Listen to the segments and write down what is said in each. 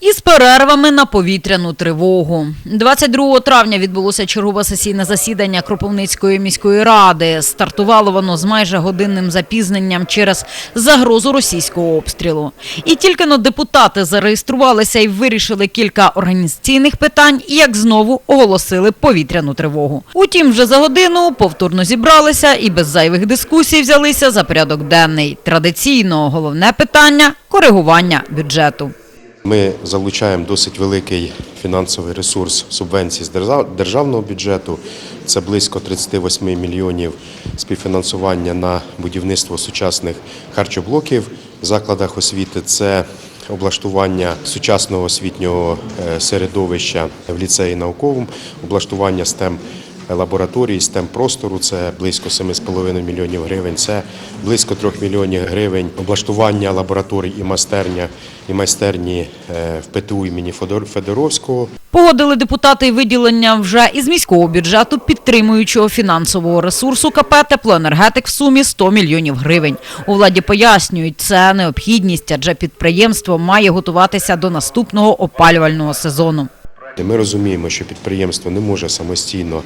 Із перервами на повітряну тривогу. 22 травня відбулося чергове сесійне засідання Кропивницької міської ради. Стартувало воно з майже годинним запізненням через загрозу російського обстрілу. І тільки но депутати зареєструвалися і вирішили кілька організаційних питань, як знову оголосили повітряну тривогу. Утім, вже за годину повторно зібралися і без зайвих дискусій взялися за порядок денний. Традиційно головне питання коригування бюджету. Ми залучаємо досить великий фінансовий ресурс субвенцій з державного бюджету. Це близько 38 мільйонів співфінансування на будівництво сучасних харчоблоків в закладах освіти. Це облаштування сучасного освітнього е, середовища в ліцеї науковому, облаштування STEM лабораторії, STEM простору це близько 7,5 мільйонів гривень. Це близько 3 мільйонів гривень облаштування лабораторій і майстерня і майстерні е, в ПТУ імені Федор- Федоровського. Погодили депутати виділення вже із міського бюджету підтримуючого фінансового ресурсу КП «Теплоенергетик» в сумі 100 мільйонів гривень. У владі пояснюють, це необхідність, адже підприємство має готуватися до наступного опалювального сезону. Ми розуміємо, що підприємство не може самостійно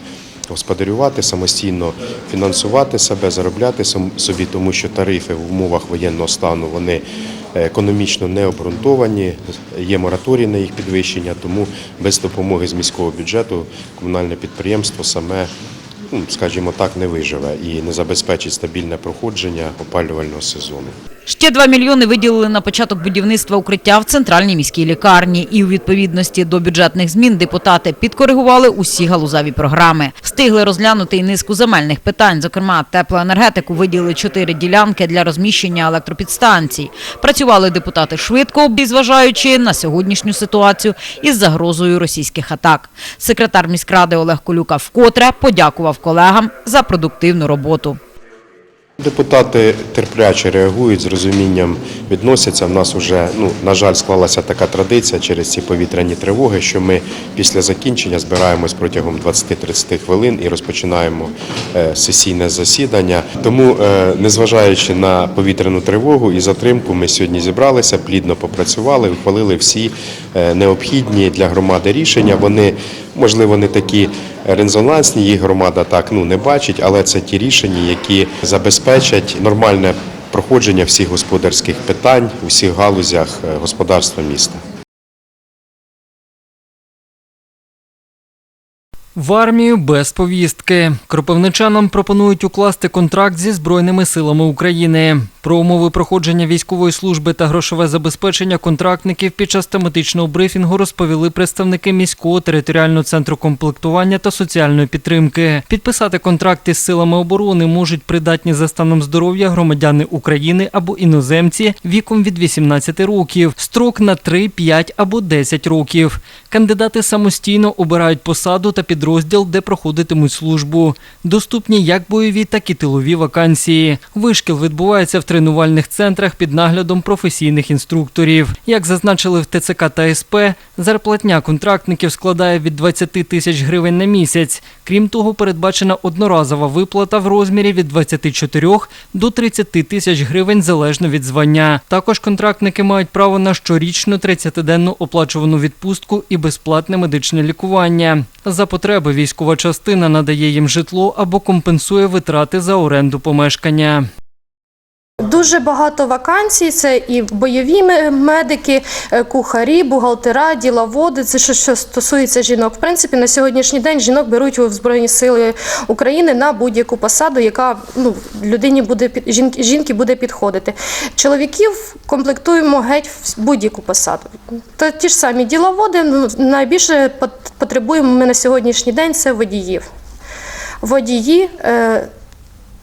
господарювати, самостійно фінансувати себе, заробляти собі, тому що тарифи в умовах воєнного стану вони економічно не обґрунтовані, є мораторій на їх підвищення, тому без допомоги з міського бюджету комунальне підприємство саме, скажімо так, не виживе і не забезпечить стабільне проходження опалювального сезону. Ще 2 мільйони виділили на початок будівництва укриття в центральній міській лікарні. І у відповідності до бюджетних змін депутати підкоригували усі галузеві програми. Встигли розглянути й низку земельних питань. Зокрема, теплоенергетику виділили чотири ділянки для розміщення електропідстанцій. Працювали депутати швидко, зважаючи на сьогоднішню ситуацію із загрозою російських атак. Секретар міськради Олег Колюка вкотре подякував колегам за продуктивну роботу. Депутати терпляче реагують, з розумінням відносяться. В нас вже, ну, на жаль, склалася така традиція через ці повітряні тривоги, що ми після закінчення збираємось протягом 20-30 хвилин і розпочинаємо е, сесійне засідання. Тому, е, незважаючи на повітряну тривогу і затримку, ми сьогодні зібралися, плідно попрацювали, ухвалили всі е, необхідні для громади рішення. Вони, можливо, не такі резонансні, їх громада так ну не бачить, але це ті рішення, які забезпечать нормальне проходження всіх господарських питань у всіх галузях е, господарства міста. В армію без повістки. Кропивничанам пропонують укласти контракт зі Збройними силами України. Про умови проходження військової служби та грошове забезпечення контрактників під час тематичного брифінгу розповіли представники міського територіального центру комплектування та соціальної підтримки. Підписати контракти з силами оборони можуть придатні за станом здоров'я громадяни України або іноземці віком від 18 років. Строк на 3, 5 або 10 років. Кандидати самостійно обирають посаду та підрозділ, де проходитимуть службу. Доступні як бойові, так і тилові вакансії. Вишкіл відбувається в тренувальних центрах під наглядом професійних інструкторів. Як зазначили в ТЦК та СП, зарплатня контрактників складає від 20 тисяч гривень на місяць. Крім того, передбачена одноразова виплата в розмірі від 24 до 30 тисяч гривень залежно від звання. Також контрактники мають право на щорічну 30-денну оплачувану відпустку і безплатне медичне лікування. За потреби військова частина надає їм житло або компенсує витрати за оренду помешкання. Дуже багато вакансій. Це і бойові медики, е, кухарі, бухгалтера, діловоди. Це що, що стосується жінок. В принципі, на сьогоднішній день жінок беруть в Збройні Сили України на будь-яку посаду, яка ну, людині буде жінки, жінки буде підходити. Чоловіків комплектуємо геть в будь-яку посаду. Та ті ж самі діловоди. Ну, найбільше пот- потребуємо ми на сьогоднішній день це водіїв. Водії. Е,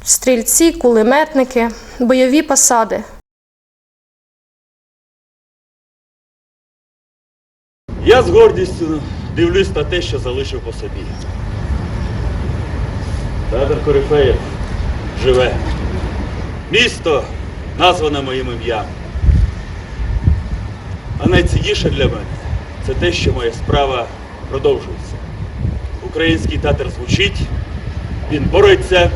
стрільці, кулеметники, бойові посади. Я з гордістю дивлюсь на те, що залишив по собі. Театр Корифеєв живе. Місто назване моїм ім'ям. А найцінніше для мене це те, що моя справа продовжується. Український театр звучить, він бореться,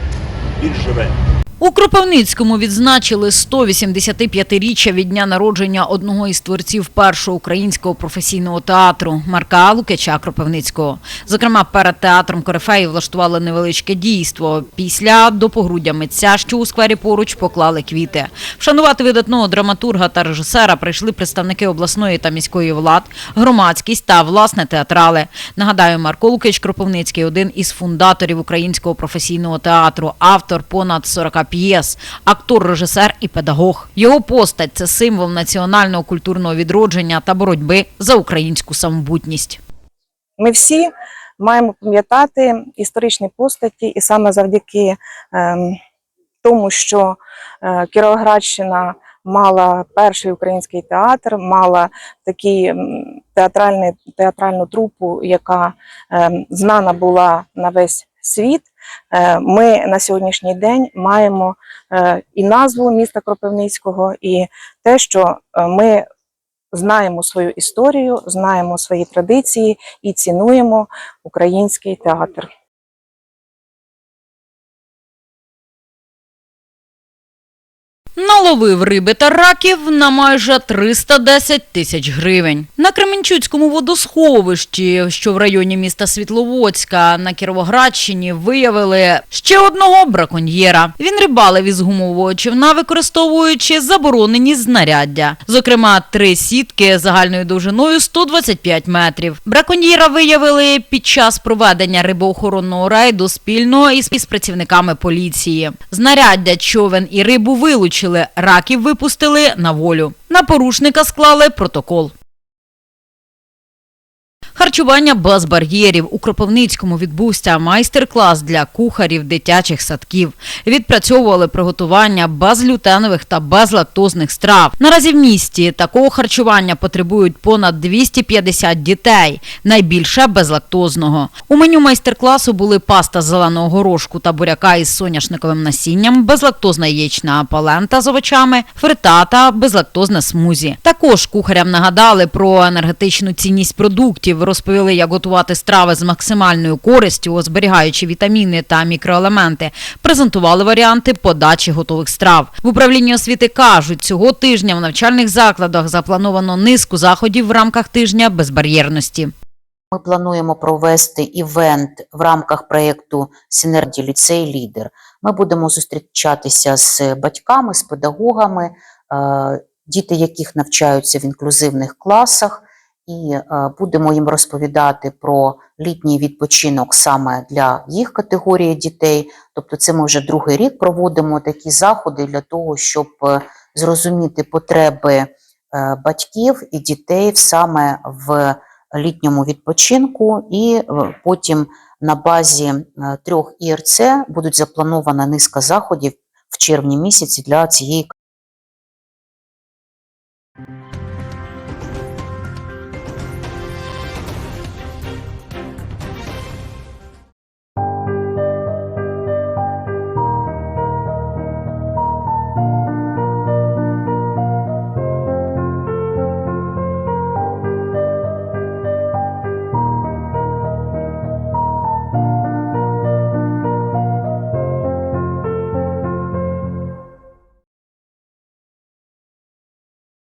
він живе. У Кропивницькому відзначили 185-річчя від дня народження одного із творців першого українського професійного театру Марка Лукича Кропивницького. Зокрема, перед театром Корифеї влаштували невеличке дійство. Після до погруддя митця, що у сквері поруч, поклали квіти. Вшанувати видатного драматурга та режисера прийшли представники обласної та міської влад, громадськість та власне театрали. Нагадаю, Марко Лукич Кропивницький один із фундаторів українського професійного театру, автор понад 40 п'єс, актор, режисер і педагог. Його постать це символ національного культурного відродження та боротьби за українську самобутність. Ми всі маємо пам'ятати історичні постаті, і саме завдяки ем, тому, що е, Кіровоградщина мала перший український театр, мала театральний, театральну трупу, яка ем, знана була на весь світ. Е, Ми на сьогоднішній день маємо е, і назву міста Кропивницького, і те, що е, ми знаємо свою історію, знаємо свої традиції і цінуємо український театр. Наловив риби та раків на майже 310 тисяч гривень. На Кременчуцькому водосховищі, що в районі міста Світловодська на Кіровоградщині, виявили ще одного браконьєра. Він рибалив із гумового човна, використовуючи заборонені знаряддя. Зокрема, три сітки загальною довжиною 125 метрів. Браконьєра виявили під час проведення рибоохоронного рейду спільно із, із працівниками поліції. Знаряддя, човен і рибу вилучили, раків випустили на волю. На порушника склали протокол. Харчування без бар'єрів у Кропивницькому відбувся майстер-клас для кухарів дитячих садків. Відпрацьовували приготування безглютенових та безлактозних страв. Наразі в місті такого харчування потребують понад 250 дітей, найбільше безлактозного. У меню майстер-класу були паста з зеленого горошку та буряка із соняшниковим насінням, безлактозна яєчна палента з овочами, фритата, безлактозне смузі. Також кухарям нагадали про енергетичну цінність продуктів, розповіли, як готувати страви з максимальною користю, зберігаючи вітаміни та мікроелементи. Презентували варіанти подачі готових страв. В управлінні освіти кажуть, цього тижня в навчальних закладах заплановано низку заходів в рамках тижня безбар'єрності. Ми плануємо провести івент в рамках проєкту Синергія ліцей Лідер. Ми будемо зустрічатися з батьками, з педагогами, е, діти яких навчаються в інклюзивних класах, і е, будемо їм розповідати про літній відпочинок саме для їх категорії дітей. Тобто, це ми вже другий рік проводимо такі заходи для того, щоб е, зрозуміти потреби е, батьків і дітей саме в літньому відпочинку, і потім на базі трьох ІРЦ будуть запланована низка заходів в червні місяці для цієї